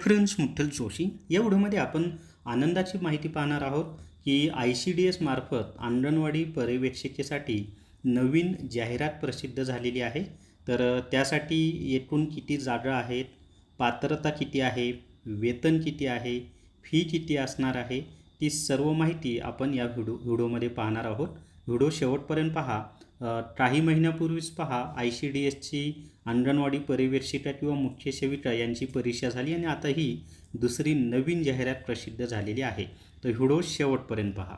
Friends मुठ्ठल Joshi या व्हिडिओमध्ये आपण आनंदाची माहिती पाहणार आहोत की आय सी डी एस मार्फत अंगणवाडी पर्यवेक्षिकेसाठी नवीन जाहिरात प्रसिद्ध झालेली आहे. तर त्यासाठी एकूण किती जागा आहेत? पात्रता किती आहे? वेतन किती आहे? फी किती असणार आहे? ती सर्व माहिती आपण या व्हिडिओ व्हिडिओमध्ये पाहणार आहोत. व्हिडिओ शेवटपर्यंत पहा. काही महिन्यापूर्वीच पहा आय सी डी एसची अंगणवाडी परिवेक्षिका किंवा मुख्य सेविका यांची परीक्षा झाली आणि आता ही दुसरी नवीन जाहिरात प्रसिद्ध झालेली आहे. तर व्हिडिओ शेवटपर्यंत पहा.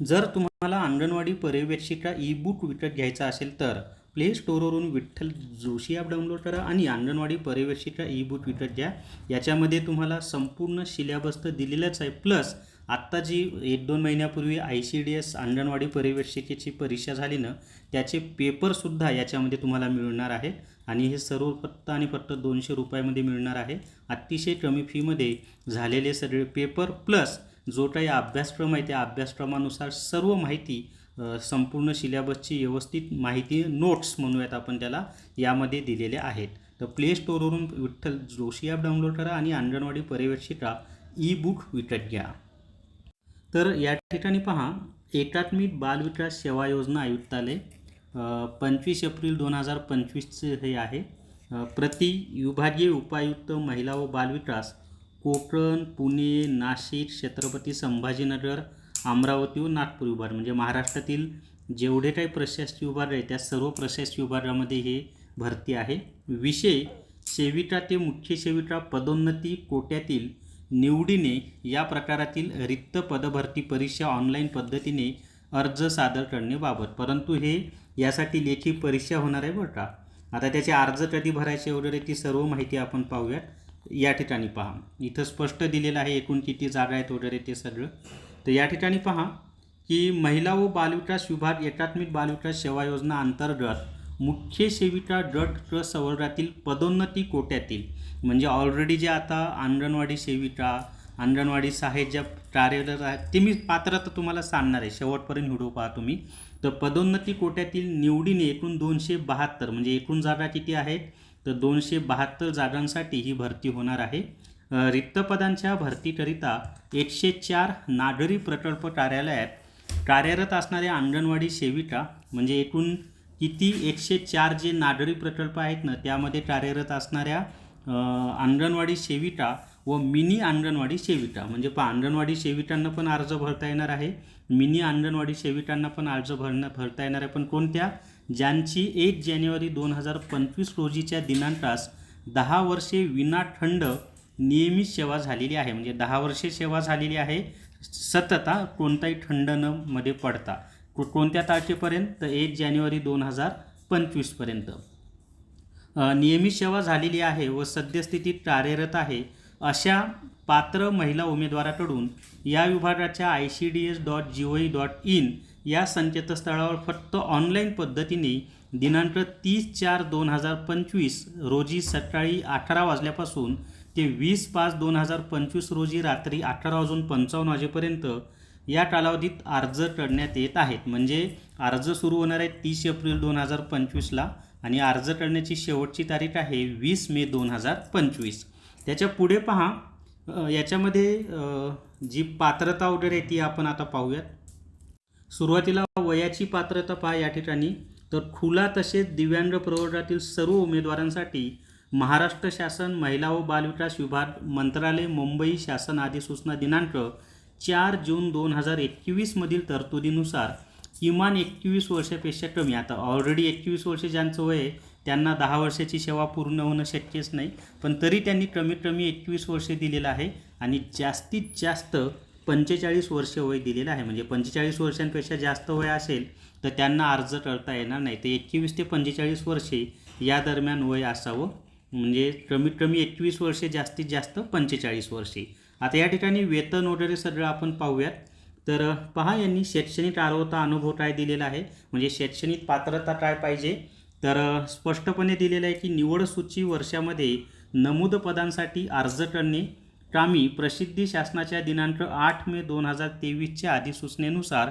जर तुम्हाला अंगणवाडी पर्यवेक्षिका ई बुक विकत घ्यायचा असेल तर प्ले स्टोअरवरून विठ्ठल जोशी ॲप डाउनलोड करा आणि अंगणवाडी पर्यवेक्षिका ई बुक विकत घ्या. याच्यामध्ये तुम्हाला संपूर्ण सिलेबस तर दिलेलंच आहे प्लस आत्ता जी एक दोन महिन्यापूर्वी I C D S anganwadi परिवेक्षिकेची परीक्षा झाली ना त्याचे पेपरसुद्धा याच्यामध्ये तुम्हाला मिळणार आहे. आणि हे सर्व फक्त आणि फक्त दोनशे रुपयामध्ये मिळणार आहे. अतिशय कमी फीमध्ये झालेले सगळे पेपर प्लस जो काही अभ्यासक्रम आहे त्या अभ्यासक्रमानुसार सर्व माहिती संपूर्ण सिलेबसची व्यवस्थित माहिती नोट्स म्हणूयात आपण त्याला यामध्ये दिलेले आहेत. तर प्ले स्टोरवरून विठ्ठल जोशी ॲप डाउनलोड करा आणि अंगणवाडी पर्यवेक्षिका ई बुक विकत घ्या. तर या ठिकाणी पहा एकात्मिक बालविकास सेवा योजना आयुक्तालय पंचवीस एप्रिल दोन हजार पंचवीसचे हे आहे. प्रति विभागीय उपायुक्त महिला व बालविकास कोकण पुणे नाशिक छत्रपती संभाजीनगर अमरावती व नागपूर विभाग म्हणजे महाराष्ट्रातील जेवढे काही प्रशासकीय विभाग आहे त्या सर्व प्रशासकीय विभागामध्ये हे भरती आहे. विषय सेविका ते मुख्य सेविका पदोन्नती कोट्यातील निवडीने या प्रकारातील रिक्त पदभरती परीक्षा ऑनलाईन पद्धतीने अर्ज सादर करण्याबाबत. परंतु हे यासाठी लेखी परीक्षा होणार आहे बरं का? आता त्याचे अर्ज कधी भरायचे वगैरे ती सर्व माहिती आपण पाहूयात. या ठिकाणी पहा. इथं स्पष्ट दिलेलं आहे एकूण किती जागा आहेत वगैरे ते सगळं. तर या ठिकाणी पहा की महिला व बालविकास विभाग एकात्मिक बालविकास सेवा योजना अंतर्गत मुख्य सेविका गट क सवर्गातील पदोन्नती कोट्यातील म्हणजे ऑलरेडी जे आता अंगणवाडी सेविका अंगणवाडी सहाय्यक ज्या कार्यरत आहेत ते मी पात्रता तुम्हाला सांगणार आहे. शेवटपर्यंत व्हिडिओ पहा तुम्ही. तर पदोन्नती कोट्यातील निवडीने एकूण दोनशे बहात्तर म्हणजे एकूण जागा किती आहेत? तर दोनशे बहात्तर जागांसाठी ही भरती होणार आहे. रिक्त पदांच्या भरतीकरिता एकशे चार नागरी प्रकल्प कार्यालयात कार्यरत असणाऱ्या अंगणवाडी सेविका म्हणजे एकूण किती एकशे चार जे नागरी प्रकल्प आहेत ना त्यामध्ये कार्यरत असणाऱ्या अंगणवाडी सेविका व मिनी अंगणवाडी सेविका. म्हणजे पहा अंगणवाडी सेविकांना पण अर्ज भरता येणार आहे. मिनी अंगणवाडी सेविकांना पण अर्ज भरणं भरता येणार आहे. पण कोणत्या? ज्यांची एक जानेवारी दोन हजार पंचवीस रोजीच्या दिनांकास दहा वर्षे विनाखंड नियमित सेवा झालेली आहे. म्हणजे दहा वर्षे सेवा झालेली आहे. सतत कोणताही थंड न मध्ये पडता. कोणत्या तारखेपर्यंत? तर एक जानेवारी दोन हजार पंचवीसपर्यंत नियमित सेवा झालेली आहे व सद्यस्थितीत कार्यरत आहे अशा पात्र महिला उमेदवाराकडून या विभागाच्या I C D S dot G O E dot in या संकेतस्थळावर फक्त ऑनलाईन पद्धतीने दिनांक तीस चार दोन हजार पंचवीस रोजी सकाळी अठरा वाजल्यापासून ते वीस पाच दोन हजार पंचवीस रोजी रात्री अठरा वाजून पंचावन्न वाजेपर्यंत या कालावधीत अर्ज करण्यात येत आहेत. म्हणजे अर्ज सुरू होणार आहे तीस एप्रिल दोन हजार पंचवीसला आणि अर्ज करण्याची शेवटची तारीख आहे वीस मे दोन हजार पंचवीस. त्याच्या पुढे पहा याच्यामध्ये जी पात्रता वगैरे आहे ती आपण आता पाहूयात. सुरुवातीला वयाची पात्रता पहा या ठिकाणी. तर खुला तसेच दिव्यांग प्रवर्गातील सर्व उमेदवारांसाठी महाराष्ट्र शासन महिला व बालविकास विभाग मंत्रालय मुंबई शासन अधिसूचना दिनांक चार जून दोन हजार एकवीसमधील तरतुदीनुसार किमान एकवीस वर्षापेक्षा कमी. आता ऑलरेडी एकवीस वर्ष ज्यांचं वय आहे त्यांना दहा वर्षाची सेवा पूर्ण होणं शक्यच नाही पण तरी त्यांनी कमीत कमी एकवीस वर्षे दिलेलं आहे आणि जास्तीत जास्त पंचेचाळीस वर्ष वय दिलेलं आहे. म्हणजे पंचेचाळीस वर्षांपेक्षा जास्त वय असेल तर त्यांना अर्ज करता येणार नाही. तर एकवीस ते पंचेचाळीस वर्षे या दरम्यान वय असावं. म्हणजे कमीत कमी एकवीस वर्षे जास्तीत जास्त पंचेचाळीस वर्षे. आता या ठिकाणी वेतन वगैरे सगळं आपण पाहूयात. तर पहा यांनी शैक्षणिक अर्हता अनुभव काय दिलेला आहे. म्हणजे शैक्षणिक पात्रता काय पाहिजे? तर स्पष्टपणे दिलेलं आहे की निवड सूची वर्षामध्ये नमूद पदांसाठी अर्ज करणे कामी प्रसिद्धी शासनाच्या दिनांक आठ मे दोन हजार तेवीसच्या अधिसूचनेनुसार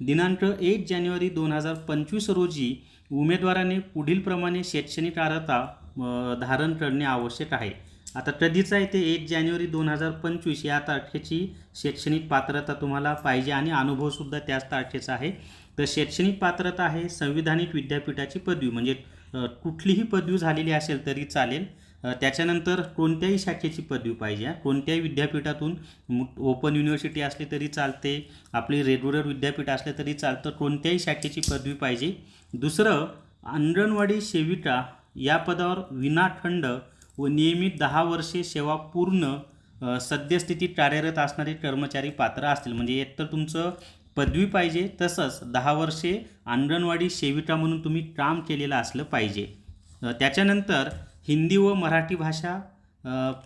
दिनांक एक जानेवारी दोन हजार पंचवीस रोजी उमेदवाराने पुढीलप्रमाणे शैक्षणिक अर्हता धारण करणे आवश्यक आहे. आता कधीच आहे ते एक जानेवारी दोन हजार पंचवीस या तारखेची शैक्षणिक पात्रता तुम्हाला पाहिजे आणि अनुभवसुद्धा त्याच तारखेचा आहे. तर शैक्षणिक पात्रता आहे संविधानिक विद्यापीठाची पदवी. म्हणजे कुठलीही पदवी झालेली असेल तरी चालेल. त्याच्यानंतर कोणत्याही शाखेची पदवी पाहिजे. कोणत्याही विद्यापीठातून ओपन युनिव्हर्सिटी असली तरी चालते आपली रेग्युलर विद्यापीठ असले तरी चालतं कोणत्याही शाखेची पदवी पाहिजे. दुसरं अंगणवाडी सेविका या पदावर विनाखंड व नियमित दहा वर्षे सेवा पूर्ण सद्यस्थितीत कार्यरत असणारे कर्मचारी पात्र असतील. म्हणजे एकतर तुमचं पदवी पाहिजे तसंच दहा वर्षे अंगणवाडी सेविका म्हणून तुम्ही काम केलेलं असलं पाहिजे. त्याच्यानंतर हिंदी व मराठी भाषा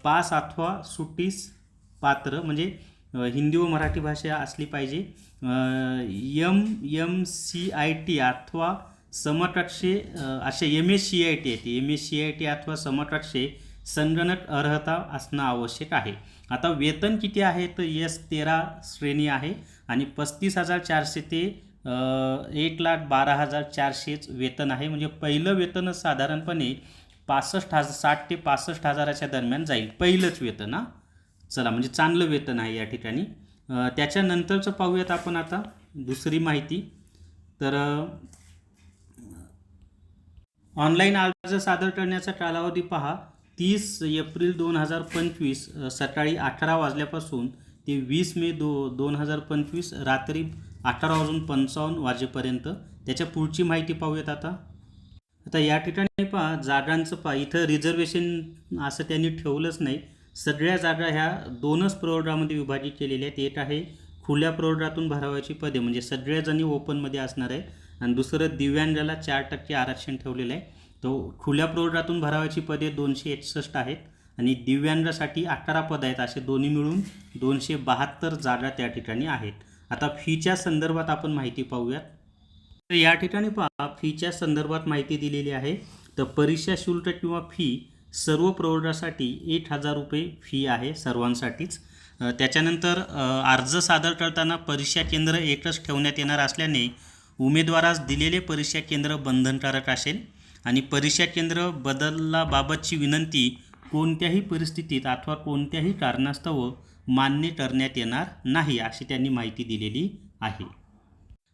पास अथवा सुटीस पात्र म्हणजे हिंदी व मराठी भाषा असली पाहिजे. M M C I T अथवा समकक्षे अशा असे M S C I T आहे ती. M S C I T अथवा समकक्षे संगणक अर्हता असणं आवश्यक आहे. आता वेतन किती आहे? तर यस तेरा श्रेणी आहे आणि पस्तीस हजार चारशे ते एक लाख बारा हजार चारशेच वेतन आहे. म्हणजे पहिलं वेतनच साधारणपणे पासष्ट हजार साठ ते पासष्ट हजाराच्या दरम्यान जाईल. पहिलंच वेतन हा. चला म्हणजे चांगलं वेतन आहे या ठिकाणी. त्याच्यानंतरचं पाहूयात आपण आता. दुसरी माहिती. तर ऑनलाईन अर्ज सादर करण्याचा कालावधी पहा. तीस एप्रिल दोन हजार पंचवीस सकाळी अठरा वाजल्यापासून ते वीस मे दो दोन हजार पंचवीस रात्री अठरा वाजून पंचावन्न वाजेपर्यंत. त्याच्या पुढची माहिती पाहूयात आता. आता या ठिकाणी पहा जागांचं पहा. इथं रिझर्वेशन असं त्यांनी ठेवलंच नाही. सगळ्या जागा ह्या दोनच प्रवर्गामध्ये विभाजित केलेल्या आहेत. एक आहे खुल्या प्रौढातून भरावायची पदे म्हणजे सगळ्याजणी ओपनमध्ये असणार आहे. आणि दुसरं दिव्यांगाला चार टक्के आरक्षण ठेवलेलं आहे. तो खुल्या प्रौढातून भरावायची पदे दोनशे एकसष्ट आहेत. आणि दिव्यांगासाठी अकरा पद आहेत असे दोन्ही मिळून दोनशे बहात्तर जागा त्या ठिकाणी आहेत. आता फीच्या संदर्भात आपण माहिती पाहूयात. तर या ठिकाणी पहा फीच्या संदर्भात माहिती दिलेली आहे. तर परीक्षा शुल्क किंवा फी सर्व प्रौढासाठी एक हजार रुपये फी आहे सर्वांसाठीच. त्याच्यानंतर अर्ज सादर करताना परीक्षा केंद्र एकच ठेवण्यात येणार असल्याने उमेदवारास दिलेले परीक्षा केंद्र बंधनकारक असेल आणि परीक्षा केंद्र बदलाबाबतची विनंती कोणत्याही परिस्थितीत अथवा कोणत्याही कारणास्तव मान्य करण्यात येणार नाही अशी त्यांनी माहिती दिलेली आहे.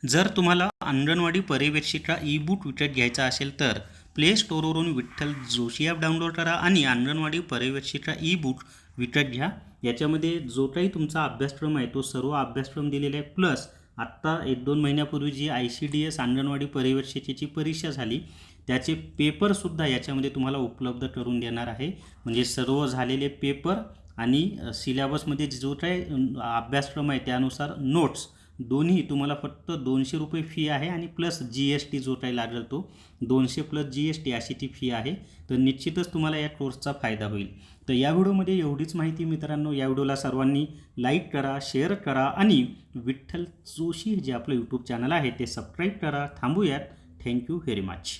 जर तुम्हाला अंगणवाडी पर्यवेक्षिका ई बुक विकत घ्यायचा असेल तर प्ले स्टोरवरून विठ्ठल जोशी ॲप डाउनलोड करा आणि अंगणवाडी पर्यवेक्षिका ई बुक विकत घ्या. याच्यामध्ये जो काही तुमचा अभ्यासक्रम आहे तो सर्व अभ्यासक्रम दिलेला आहे प्लस आत्ता एक दोन महिन्यापूर्वी जी I C D S anganwadi जी परीक्षा झाली त्याचे पेपरसुद्धा याच्यामध्ये तुम्हाला उपलब्ध करून देणार आहे. म्हणजे सर्व झालेले पेपर आणि सिलेबसमध्ये जो काही अभ्यासक्रम आहे त्यानुसार नोट्स दोन्ही तुम्हाला फक्त दोनशे रुपये फी आहे आणि प्लस जी एस टी जो काही लागेल तो दोनशे प्लस जी एस टी अशी ती फी आहे. तर निश्चितच तुम्हाला या कोर्सचा फायदा होईल. तर या व्हिडिओमध्ये एवढीच माहिती मित्रांनो या व्हिडिओला सर्वांनी लाईक करा शेअर करा आणि विठ्ठल जोशी जे आपलं यूट्यूब चॅनल आहे ते सबस्क्राईब करा. थांबूयात. Thank you very much